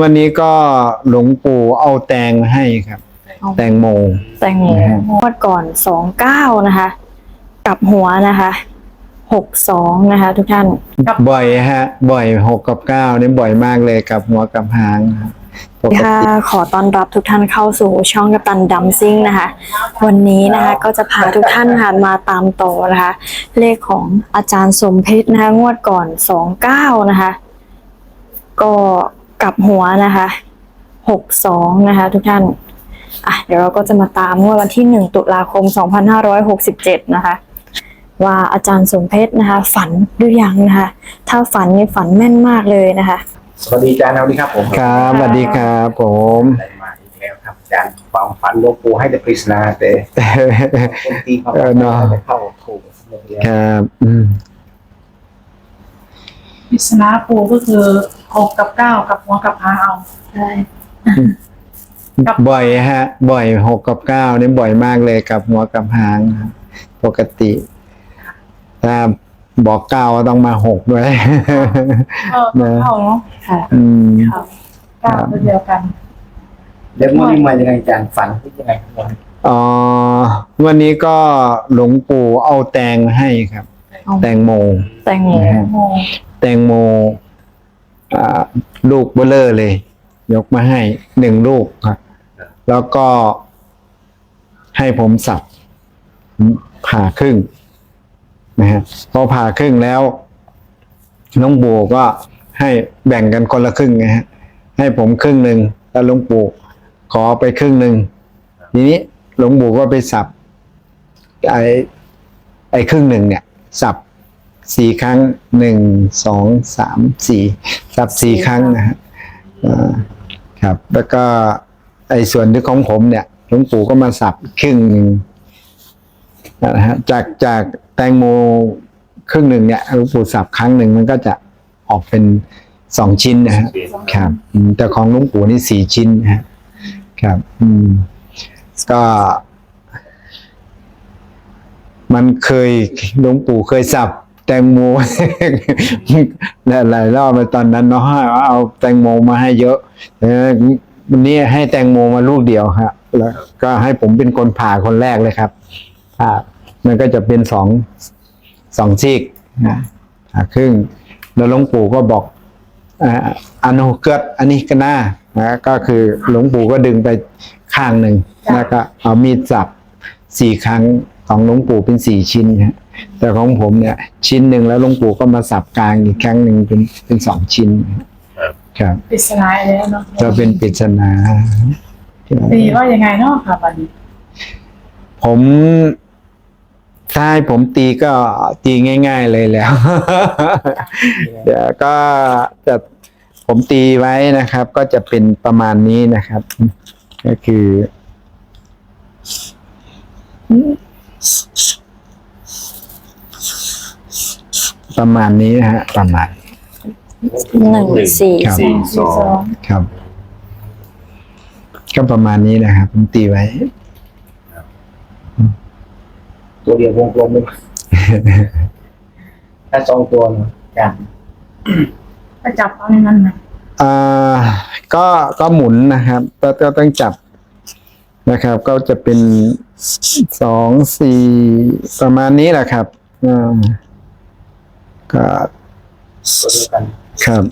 วันนี้ก็หลวงปู่เอาแตงให้ครับ เอา แตงโม แตงโมนะครับ งวดก่อนสองเก้านะคะ กลับหัวนะคะหกสองนะคะ ทุกท่านบ่อยฮะ บ่อยหกกับเก้านี่บ่อยมากเลยกับหัวกับหางครับปกค่ะติขอต้อนรับทุกท่านเข้าสู่ช่องกัปตันดัมซิ่งนะคะ วันนี้นะคะก็จะพาทุกท่านค่ะมาตามต่อนะคะ เลขของอาจารย์สมเพชรนะคะงวดก่อนสองเก้านะคะ ก็ กลับหัวนะคะหกสองนะคะ ทุกท่านอะเดี๋ยวเราก็จะมาตามงวดวันที่หนึ่งตุลาคมสองพันห้าร้อยหกสิบเจ็ดนะคะ ว่าอาจารย์สมเพชรนะคะ ฝันหรือยังนะคะ ถ้าฝันนี่ฝันแม่นมากเลยนะคะ สวัสดีอาจารย์เอาดีครับผมครับสวัสดีครับผมได้มาอีกแล้วครับอาจารย์ความฝันหลวงปู่ให้แต่ปริศนาแต่คนตีความเออเนอะไม่เข้าถูกหมดเลยครับอืม ปริศนาปูก็คือหกกับเก้ากับหัวกับหางเอาใช่ครับบ่อยฮะ บ่อยหกกับเก้านี่บ่อยมากเลยกับหัวกับหางครับปกติถ้าบอกเก้าก็ต้องมาหกด้วยเออกับเข้าเนาะค่ะอืมครับเก้าตัวเดียวกันเดี๋ยวมันมายังไงอาจารย์ฝันที่ยังไงครับอ๋อวันนี้ก็หลวงปู่เอาแตงให้ครับเอาแตงโม แตงโม นะครับ โม แตงโมอ่า ลูกเบลเลอร์เลย ยกมาให้หนึ่งลูกครับ แล้วก็ให้ผมสับผ่าครึ่งนะฮะพอผ่าครึ่งแล้ว น้องปู่ก็ให้แบ่งกันคนละครึ่งนะฮะให้ผมครึ่งหนึ่งแล้วหลวงปู่ขอไปครึ่งหนึ่งทีนี้หลวงปู่ก็ไปสับไอ้ไอ้ครึ่งหนึ่งเนี่ย สับ สี่ครั้งหนึ่งสองสามสี่สับสี่ครั้งนะฮะครับ แล้วก็ไอ้ส่วนที่ของผมเนี่ยหลวงปู่ก็มาสับครึ่งหนึ่งนะฮะจากจากแตงโมครึ่งหนึ่งเนี่ยหลวงปู่สับครั้งหนึ่งมันก็จะออกเป็นสองชิ้นนะฮะครับแต่ของหลุงปู่นี่สี่ชิ้นนะฮะครับ อืมก็มันเคยหลวงปู่เคยสับ แตงโมหลายรอบไปตอนนั้นเนาะเอาแตงโมมาให้เยอะวันนี้ให้แตงโมมาลูกเดียวครับแล้วก็ให้ผมเป็นคนผ่าคนแรกเลยครับผ่ามันก็จะเป็นสองสองซีกนะครึ่งแล้วหลวงปู่ก็บอกอันโนเกิดอันนี้ก็น่านะก็คือหลวงปู่ก็ดึงไปข้างหนึ่งแล้วก็เอามีดสับสี่ครั้งของหลวงปู่เป็นสี่ชิ้นฮะ แต่ของผมเนี่ย ชิ้นหนึ่งแล้วหลวงปู่ก็มาสับกลางอีกครั้งหนึ่งเป็นเป็นสองชิ้น ครับปริศนาอะไรแล้วเนาะจะเป็นปริศนาตีว่ายังไงเนาะค่ะวันนี้ผมถ้าให้ผมตีก็ตีง่าย ๆเลยแล้ว เดี๋ยวก็จะผมตีไว้นะครับ ก็จะเป็นประมาณนี้นะครับ ก็คือ ประมาณนี้นะฮะประมาณ หนึ่งสี่ครับสองสี่สอง ครับ ก็ประมาณนี้นะครับผมตีไว้ ตัวเดียววงกลมเลยถ้าสองตัวเนอะอาจารย์ไปจับเอาในนั้นนะอ่าก็ก็หมุนนะครับก็ก็ต้องจับนะครับ ก็จะเป็นสองสี่ประมาณนี้แหละครับอ่า ก็ตัวเดียวกันครับ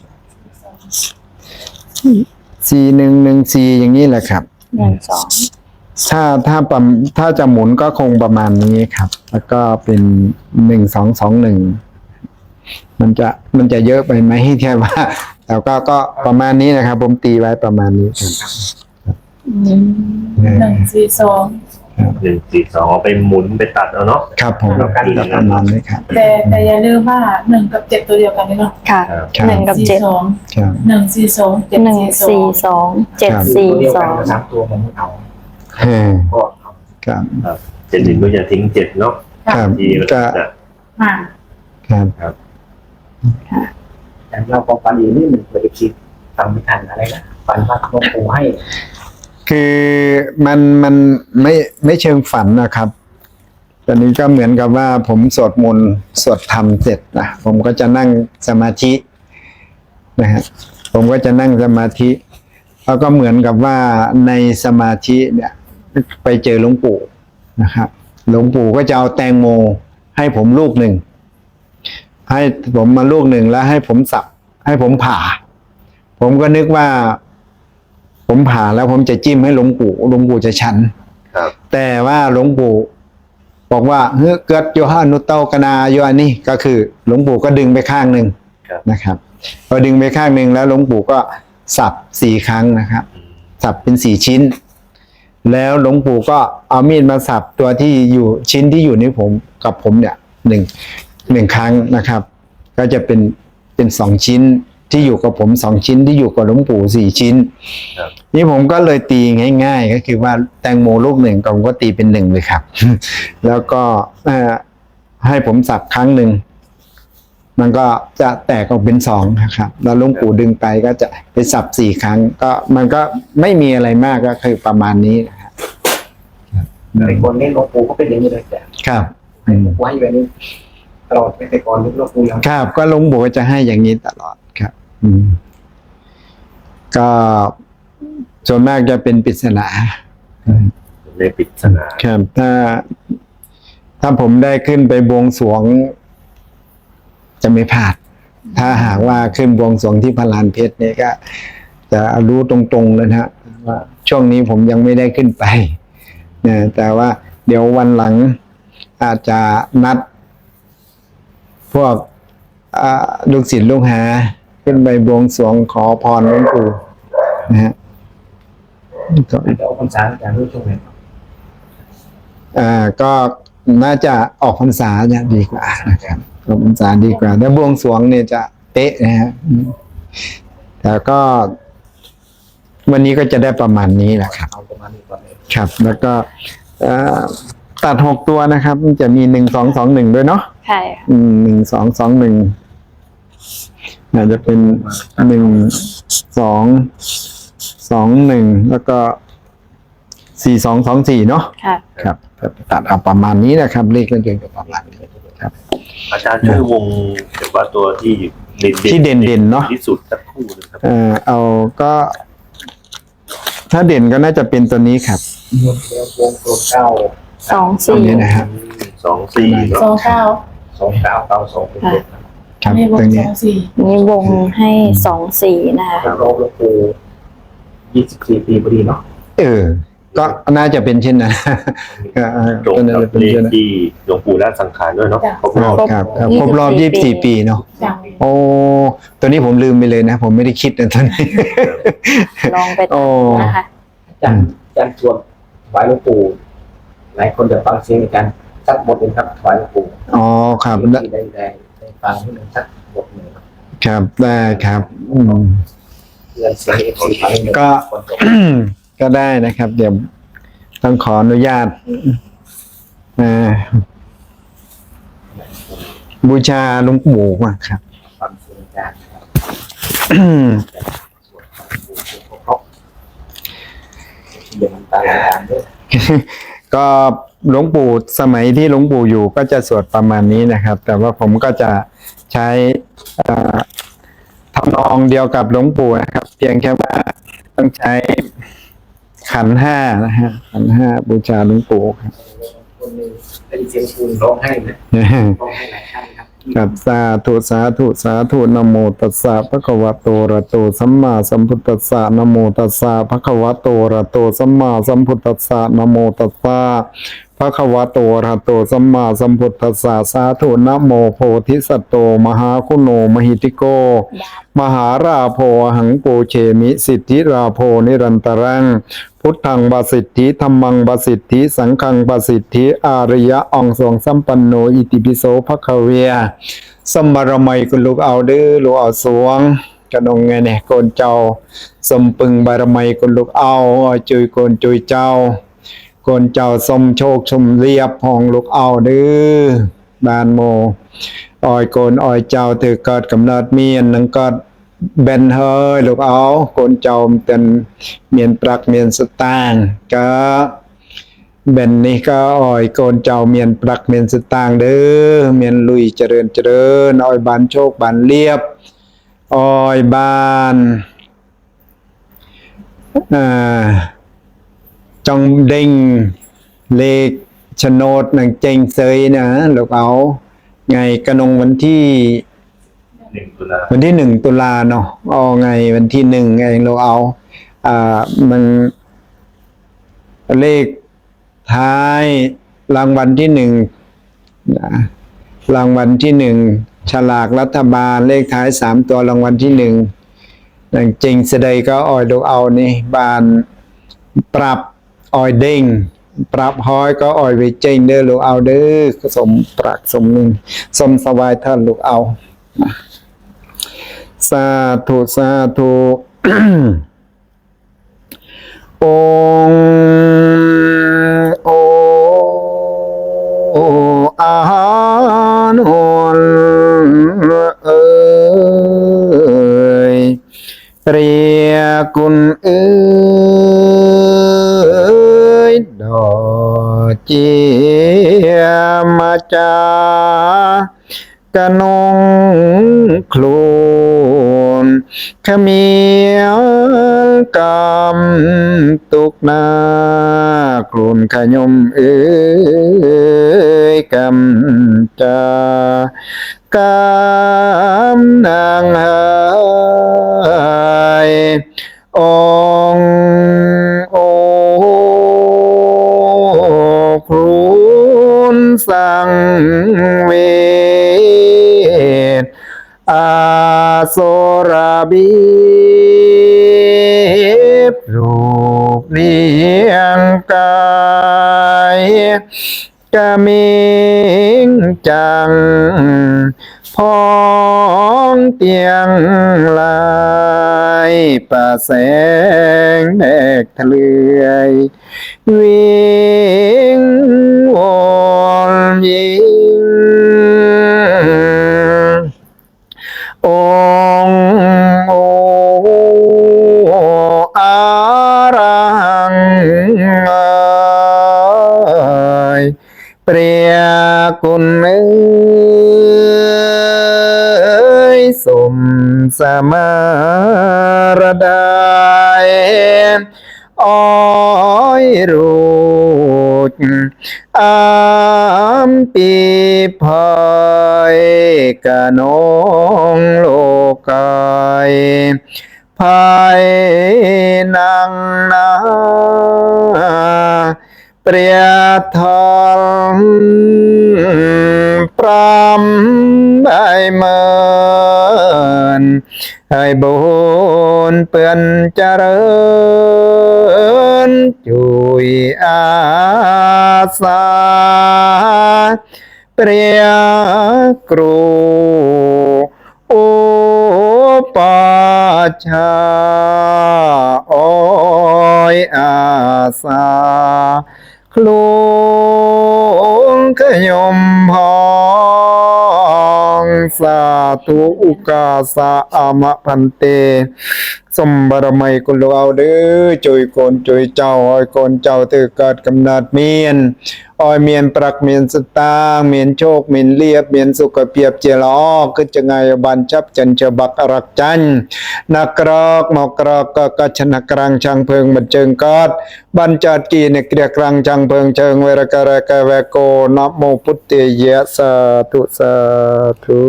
สี่หนึ่งหนึ่งสี่อย่างนี้แหละครับหนึ่งสองถ้าถ้าประมถ้าจะหมุนก็คงประมาณนี้ครับ แล้วก็เป็นหนึ่งสองสองหนึ่งมันจะมันจะเยอะไปไหมที่ว่าแต่ก็ก็ประมาณนี้นะครับ ผมตีไว้ประมาณนี้ครับหนึ่งสี่สอง หนึ่งสี่สองเอาไปหมุนไปตัดเอาเนาะ ครับผมประมาณนี้ครับแต่แต่อย่าลืมว่าหนึ่งกับเจ็ดตัวเดียวกันนี่เนาะค่ะ ครับครับหนึ่งกับสี่เจ็ดสองครับ หนึ่งสี่สองเจ็ดหนึ่งสี่สอสี่งสองเจ็ดครับสี่ตัวเดียวสกัอนงแต่สามตัวมันไม่เอาเออก็เอาครับ เจ็ดหนึ่งก็อย่าทิ้งเจ็ดเนาะครับ ทีมันก็จะมาครับ แต่เราความฝันอีกนี่มันเคยคิดฟังไม่ทันอะไรนะฝันว่าหลวงปู่ให้ คือมันมันไม่ไม่เชิงฝันนะครับ ตอนนี้ก็เหมือนกับว่าผมสวดมนต์สวดธรรมเสร็จนะผมก็จะนั่งสมาธินะฮะผมก็จะนั่งสมาธิแล้วก็เหมือนกับว่าในสมาธิเนี่ยไปเจอหลวงปู่นะครับ หลวงปู่ก็จะเอาแตงโมให้ผมลูกหนึ่ง ให้ผมมาลูกหนึ่งแล้วให้ผมสับให้ผมผ่า ผมก็นึกว่า ผมผ่าแล้วผมจะจิ้มให้หลวงปู่หลวงปู่จะฉันครับ แต่ว่าหลวงปู่บอกว่าเฮ้ยเกิดโยฮานุเตากนาโยอันนี้ก็คือหลวงปู่ก็ดึงไปข้างหนึ่งครับ นะครับพอดึงไปข้างหนึ่งแล้วหลวงปู่ก็สับสี่ครั้งนะครับ สับเป็นสี่ชิ้น แล้วหลวงปู่ก็เอามีดมาสับตัวที่อยู่ชิ้นที่อยู่ในผมกับผมเนี่ยหนึ่งหนึ่งครั้งนะครับ ก็จะเป็นเป็นสองชิ้น ที่อยู่กับผมสองชิ้นที่อยู่กับหลวงปู่สี่ชิ้นครับนี่ผมก็เลยตีง่าย ๆ ก็คือว่าแตงโมลูกหนึ่งผมก็ตีเป็นหนึ่งเลยครับ แล้วก็เอ่อให้ผมสับครั้งหนึ่งมันก็จะแตกออกเป็นสองนะครับ แล้วหลวงปู่ดึงไปก็จะไปสับสี่ครั้ง ก็มันก็ไม่มีอะไรมากก็คือประมาณนี้นะครับแต่ก่อนนี้หลวงปู่ก็เป็นอย่างนี้เลยแต่ครับอืมไว้แบบนี้ตลอดแต่ก่อนนี้หลวงปู่ยังครับ ก็หลวงปู่ก็จะให้อย่างนี้ตลอดครับอืม ก็ส่วนมากจะเป็นปริศนาในปริศนาครับถ้า ถ้าผมได้ขึ้นไปบวงสรวง จะไม่พลาด ถ้าหากว่าขึ้นบวงสรวงที่พลานเพชรเนี่ยก็ จะรู้ตรงๆเลยนะฮะว่าช่วงนี้ผมยังไม่ได้ขึ้นไปนะแต่ว่าเดี๋ยววันหลังอาจจะนัด พวกอ่าลูกศิษย์ลูกหา ขึ้นไปบวงสรวงขอพรหลวงปู่นะฮะก็เดี๋ยวพรรษาจะรู้ช่วงไหนอ่าก็น่าจะออกพรรษาเนี่ยดีกว่านะครับออกพรรษาดีกว่าแต่บวงสรวงเนี่ยจะเป๊ะนะฮะอืมแต่ก็ วันนี้ก็จะได้ประมาณนี้แหละครับเอาประมาณนี้ก่อนเลยครับ แล้วก็เอ่อตัดหกตัวนะครับ มันจะมีหนึ่งสองสองหนึ่งด้วยเนาะใช่ค่ะอืมหนึ่งสองสองหนึ่ง อาจจะเป็นหนึ่งสองสองหนึ่งแล้วก็สี่สองสองสี่เนาะค่ะ ครับตัดเอาประมาณนี้นะครับ เลขก็จะประมาณนี้ครับ อาจารย์ช่วยวงแบบว่าตัวที่เด่นที่เด่นๆเนอะที่สุดสักครู่หนึงครับเอ่อเอาก็ ถ้าเด่นก็น่าจะเป็นตัวนี้ครับเดี๋ยววงโปรดเก้าสองตัวสี่นี้นะครับสองสี่เนาะสองเก้าสองเก้าเก้าสองเป็นเด็กนะ ครับในวตรงงสนี้องสี่นี่วงให้สองสี่นะคะครับรอบหลวงปู่ยี่สิบสี่ปีพอดีเนาะเออ ก็น่าจะเป็นเช่นนั้นเออเออตรงก็น่ากับจะเป็นเลขเช่นนั้นที่หลวงปู่ละสังขารด้วยเนาะครบรอบครับครับครบรอบยี่สิบสี่ปีเนาะอย่างโอ้ ตัวนี้ผมลืมไปเลยนะ ผมไม่ได้คิดนะตอนนี้ ลองไปโอ้ตัดนะคะ อาจารย์อาจารย์ชวนถวายหลวงปู่หลายคนเดี๋ยวฟังเสียงในการสักบทหนึ่งครับถวายหลวงปู่อ๋อครับ ที่ได้ได้ได้ ฟังที่หนึ่งสักบทหนึ่งครับได้ครับ อืม เพื่อนเสียงเอฟซีฟังหนึ่งก็ คนจบก็ได้นะครับ เดี๋ยวต้องขออนุญาตอ่าบูชาหลวงปู่มาครับ ฟังเสียงอาจารย์ครับสวดฟังหลวงปู่ครบเดี๋ยวมันตาลายด้วยก็หลวงปู่สมัยที่หลวงปู่อยู่ก็จะสวดประมาณนี้นะครับ แต่ว่าผมก็จะ ใช้เอ่อทำนองเดียวกับหลวงปู่นะครับ เพียงแค่ว่าต้องใช้ขันธ์ห้านะฮะขันธ์ห้าบูชาหลวงปู่ครับคนหนึ่งได้ยินเสียงคุณร้องไห้นะร้องไห้หลายครั้งครับกับสาธุสาธุสาธุนะโมตัสสะภะคะวะโตอะระโตสัมมาสัมพุทธัสสะนะโมตัสสะภะคะวะโตอะระโตสัมมาสัมพุทธัสสะนะโมตัสสะ ภะควโตอะระโตสัมมาสัมพุทธัสสะสาธุนะโมโพธิสัตโต มหาคุโนมหิติโก มหาราโพหังปูเชมิ สิทธิราโพนิรันตรัง พุทธังบาสิทธิธรรมังบาสิทธิ สังฆังบาสิทธิ อาริยะองสวงสัมปันโน อิติปิโสภะคะเวียสมารมัยกุลูกเอาเด้อลูกเอาสวงกระนงไงเนี่ยโกนเจ้า สมปึงบารมัยกุลูกเอาจุยโกนจุยเจ้า โกนเจ้าสมโชคชมเรียบห้องลูกเอาเด้อบานโมอ้อยโกนอ้อยเจ้าถือเกิดกำเนิดเมียนนังก็เบนเฮยลูกเอาโกนเจ้าเป็นเมียนปรักเมียนสตางค์ก็เบนนี่ก็อ้อยโกนเจ้าเมียนปรักเมียนสตางค์เด้อเมียนลุยเจริญเจริญอ้อยบานโชคบานเรียบอ้อยบาน อ่า จองเด้งเลขโฉนดหนังเจงเซยนะลูกเอา ไงกระนงวันที่หนึ่งตุลาวันที่หนึ่งตุลาเนาะเอาไงวันที่หนึ่งเองเราเอา อ่ามันเลขท้ายรางวัลที่หนึ่งนะรางวัลที่หนึ่งฉลากรัฐบาลเลขท้ายสามตัวรางวัลที่หนึ่งนั่นจริงเสดยก็ออยดูเอานี่บานปรับ អយដេងប្រាប់ហើយក៏អយវាចេញទៅលោកអោទៅសូមប្រាក់សូមនឹងសូមសវាយថាលោកអោសាធុសាធុអូអូអានូលអើយព្រះគុណអើយ จากะนงโคลนขมียวกำตุกนาโคลนขยมเอ้ยกำจากำนางหายอง สังเวทอาโสราบีรูปเลียงกายกะเมิงจังพองเตียงลายป่าแสงแดกทะเลือยวิ่งวน เปรียกุลเอยสมสมารดายอ้อยรูดอามปีพายกะนองโลกายภายนางนา ព្រះធម5ដៃមើលហើយបុនពឿនចរិនជួយអាសាព្រះគ្រូឧបច្ឆាអយអាសា คลุงขยมพองสาธุอุกาสะอามะพันเตสมบารมัยกุลเอาเด้อจุยโกนจุยเจ้าอ้อยโกนเจ้าตือเกิดกำนัดเมียน อ้อยเมียนปรักเมียนสตางค์เมียนโชคเมียนเลียบเมียนสุขเปียบเจรอคือจะไงบันชับจันเจบักอรักจันนักกรอกหมอกกรอกก็กชนะกรังช่างเพิงบันเจิงกอดบันจัดกีเนเกรียกรังช่างเพิงเชิงเวรกะระกะแวโกนะโมพุทธิยะสาธุสาธุ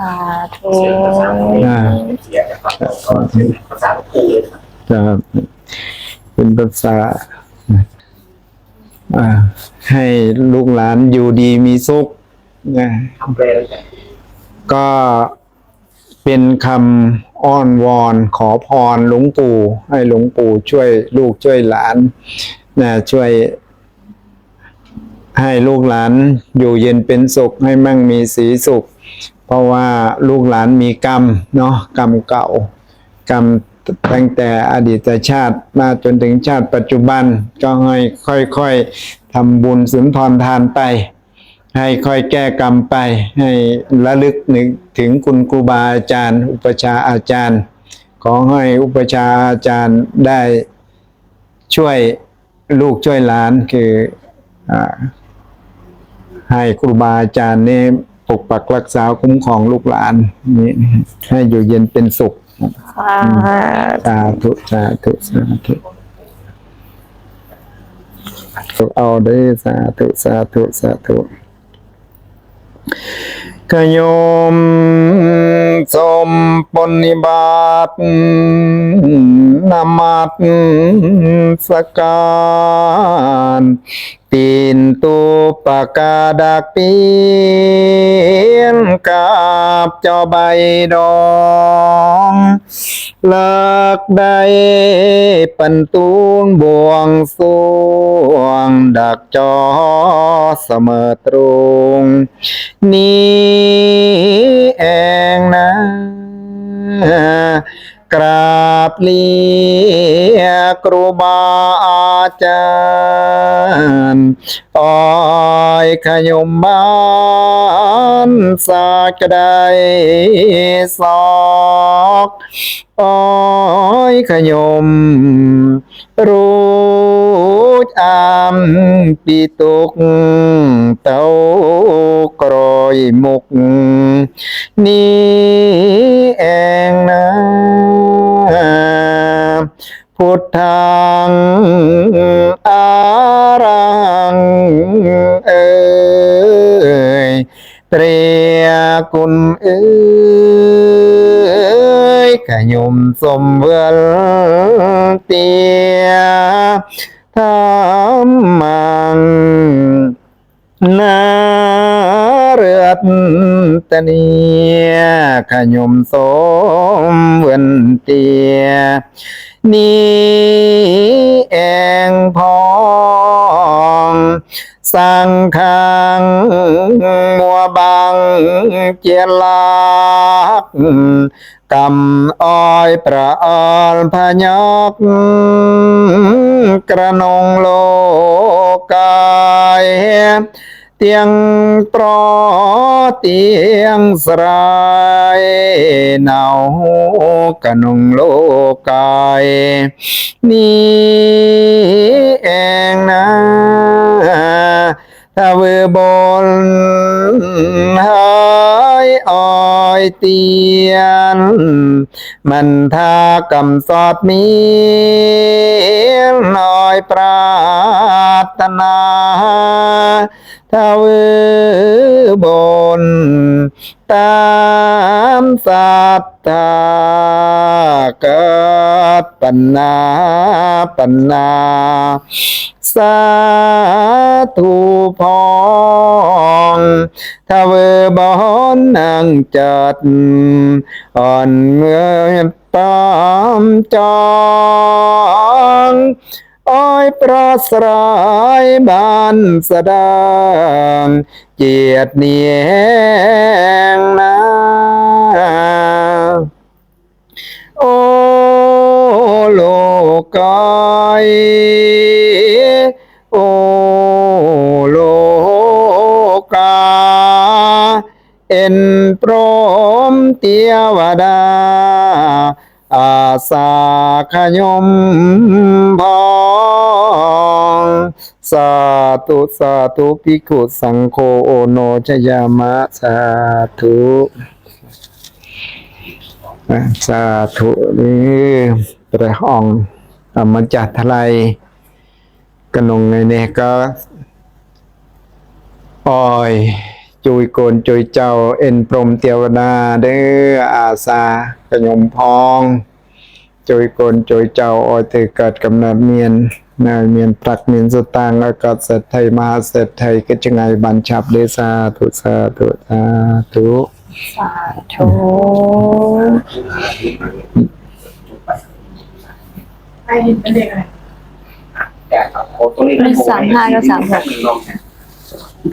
สาธุ เสียงภาษาอังกฤษเสียงนะครับก็คือภาษาปูเลยครับ จะเป็นภาษาอ่า ให้ลูกหลานอยู่ดีมีสุขนะทำแปลแล้วแต่ก็เป็นคำอ้อนวอนขอพรหลวงปู่ ให้หลวงปู่ช่วยลูกช่วยหลานนะช่วย ให้ลูกหลานอยู่เย็นเป็นสุข ให้มั่งมีสีสุข เพราะว่าลูกหลานมีกรรมเนาะกรรมเก่ากรรม ตั้งแต่อดีตชาติมาจนถึงชาติปัจจุบันก็ให้ค่อยๆทำบุญสุนทรทานไป ให้ค่อยแก้กรรมไป ให้ระลึกนึกถึงคุณครูบาอาจารย์ อุปชาอาจารย์ ขอให้อุปชาอาจารย์ได้ช่วยลูกช่วยหลานคืออให้ครูบาอาจารย์นี่ปกปักรักษาคุ้มครองลูกหลานนี่ให้อยู่เย็นเป็นสุข สาธุ สาธุ สาธุสุเอาได้สาธุ สาธุ สาธุกยมสมปนิบาต นามัตสการตีนตุปกาดักเปียนกาบเจ้าใบดองเลิกได้ปันตูนบวงสวง ดักจอเสมอตรงนี้เองนะ กราบเลียครูบาอาจารย์อ้อยขยมบ้านสากระไดศอกอ้อยขยม รู้อามปีตุกเต้ากรอยมุก นี้เองนะ พุทธังอารังเอ่ยเตรียกุลเอ่ยขยมสมเวลเตียธรรมังนาเรือนตะเนียขยมสมเวนเตีย นี้เองพองสังขังมัวบังเจียลักกำอ้อยประออนพยอกกระนงโลกาย เตียงปรอเตียงสรายหนาวกะนงโลกายนี้เองนะถ้าเวอบนหายอ้อยเตียน มันทากำสอดมีน้อยปรารถนา ถ้าเวบน ตามศรัทธาเกิดปัญนาปัญนา สาธุพองถ้าเวบนนางจัดอ่อนเมื่อปามจอง อ้อยประสรายบานสดางเจียดเนียงนาโอโลกายโอโลกา เอ็นพรหมเตียวดา อาสาขยมพองสาธุสาธุภิกุสังโฆโอโนชยามะสาธุสาธุนี่พระองค์ธรรมจัตทลายกนงไงเนี่ยก็อ้อย จุยโกนจุยเจ้า เอ็นพรหมเทวดาเด้ออาสากยมพองจุยโกนจุยเจ้าอ้อยเธอเกิดกำเนิดเมียนนายเมียนปรักเมียนสตางค์อากาศเศรษฐยมหาเศรษฐยก็จะไงบัญชับเดสาธุสาธุสาธุสาธุใครเห็นเป็นเด็กอะไรแต่ครับโอ้ตรงนี้เป็นสามห้ากับสามหก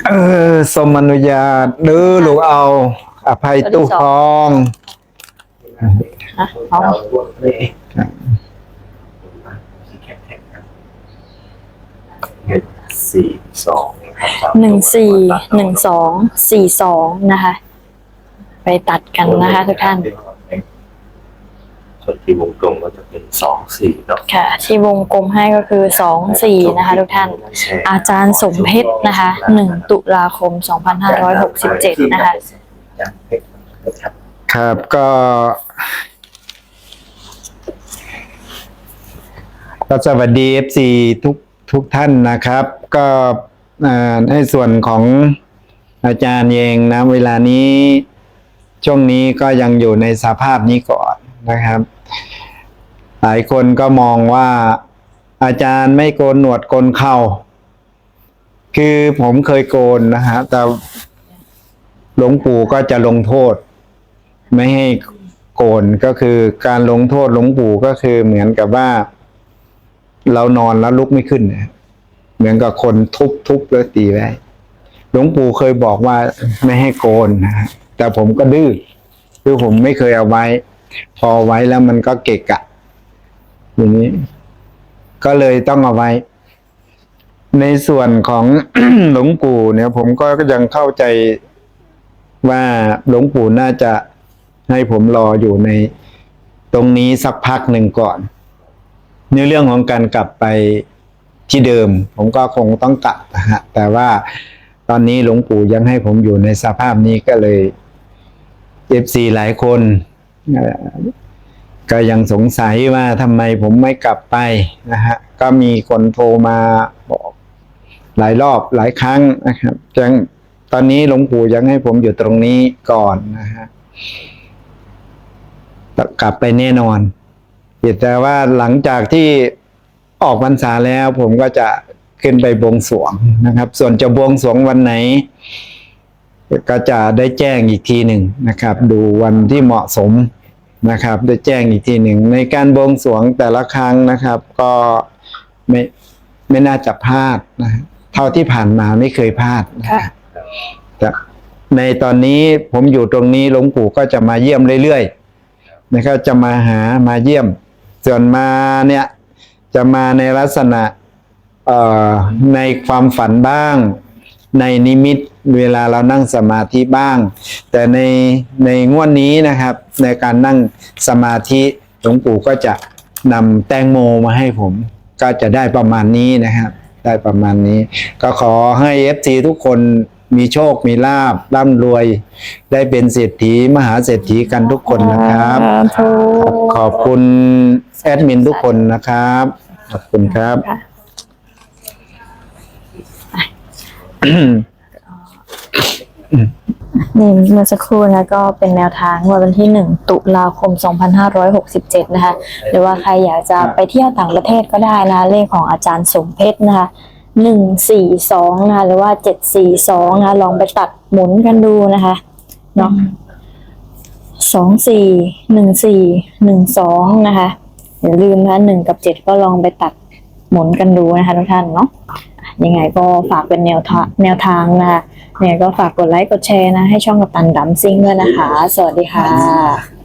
เออ สมอนุญาตเด้อลูกเอา อภัยตู้ทองอะเอาเรารวมเลยเงินสี่สองครับหนึ่งสี่หนึ่งสองสี่สองนะคะ ไปตัดกันนะคะทุกท่าน ส่ที่วงกลมก็จะเป็นสองสี่เนาะค่ะ ที่วงกลมให้ก็คือสองสี่นะคะ ทุกท่าน อาจารย์สมเพชรนะคะหนึ่งตุลาคมสองพันห้าร้อยหกสิบเจ็ดนะคะครับก็ก็สวัสดี FC ทุกทุกท่านนะครับ ก็ในส่วนของอาจารย์เองนะ เวลานี้ช่วงนี้ก็ยังอยู่ในสภาพนี้ก่อนนะครับ หลายคนก็มองว่าอาจารย์ไม่โกนหนวดโกนเข่า คือผมเคยโกนนะฮะ แต่หลวงปู่ก็จะลงโทษ ไม่ให้โกนก็คือการลงโทษหลวงปู่ก็คือเหมือนกับว่า เรานอนแล้วลุกไม่ขึ้น เหมือนกับคนทุบทุบแล้วตีไว้หลวงปู่เคยบอกว่าไม่ให้โกนนะแต่ผมก็ดื้อคือผมไม่เคยเอาไว้ พอไว้แล้วมันก็เกะกะ อย่างนี้ ก็เลยต้องเอาไว้ ในส่วนของหลวงปู่เนี่ย ผมก็ยังเข้าใจว่าหลวงปู่น่าจะให้ผมรออยู่ในตรงนี้สักพักหนึ่งก่อน ในเรื่องของการกลับไปที่เดิม ผมก็คงต้องกลับนะฮะแต่ว่าตอนนี้หลวงปู่ยังให้ผมอยู่ในสภาพนี้ก็เลยเอฟซีหลายคน ก็ยังสงสัยว่าทำไมผมไม่กลับไปนะฮะก็มีคนโทรมาบอกหลายรอบหลายครั้งนะครับยังตอนนี้หลวงปู่ยังให้ผมอยู่ตรงนี้ก่อนนะฮะกลับไปแน่นอนแต่ว่าหลังจากที่ออกพรรษาแล้ว ผมก็จะขึ้นไปบวงสรวงนะครับ ส่วนจะบวงสรวงวันไหน ก็จะได้แจ้งอีกทีหนึ่งนะครับ ดูวันที่เหมาะสม นะครับได้แจ้งอีกทีหนึ่งในการบวงสรวงแต่ละครั้งนะครับ ก็ไม่ไม่น่าจะพลาดนะเท่าที่ผ่านมาไม่เคยพลาดนะค่ะแต่ในตอนนี้ผมอยู่ตรงนี้หลวงปู่ก็จะมาเยี่ยมเรื่อยๆนะครับจะมาหามาเยี่ยม ส่วนมาเนี่ยจะมาในลักษณะเอ่อในความฝันบ้าง ในนิมิตเวลาเรานั่งสมาธิบ้าง แต่ในในงวดนี้นะครับ ในการนั่งสมาธิหลวงปู่ก็จะนำแตงโมมาให้ผม ก็จะได้ประมาณนี้นะครับ ได้ประมาณนี้ ก็ขอให้เอฟซีทุกคนมีโชค มีลาบร่ำรวย ได้เป็นเศรษฐีมหาเศรษฐีกันทุกคนนะครับสาธุขอบคุณแอดมินทุกคนนะครับ ขอบคุณครับ ค่ะ นี่เมื่อสักครู่นะก็เป็นแนวทางงวดวันที่ 1 ตุลาคม 2567 นะคะ หรือว่าใครอยากจะไปเที่ยวต่างประเทศก็ได้นะคะเลขของอาจารย์สมเพชรนะคะ142นะคะหรือว่า742นะคะลองไปตัดหมุนกันดูนะคะเนาะสองสี่หนึ่งสี่หนึ่งสองนะคะอย่าลืมนะคะหนึ่งกับเจ็ดก็ลองไปตัดหมุนกันดูนะคะทุกท่านเนาะ ยังไงก็ฝากเป็นแนวทางแนวทางนะคะยังไงก็ฝากกดไลค์กดแชร์นะ ให้ช่องกับตันดัมซิงด้วยนะคะ สวัสดีค่ะ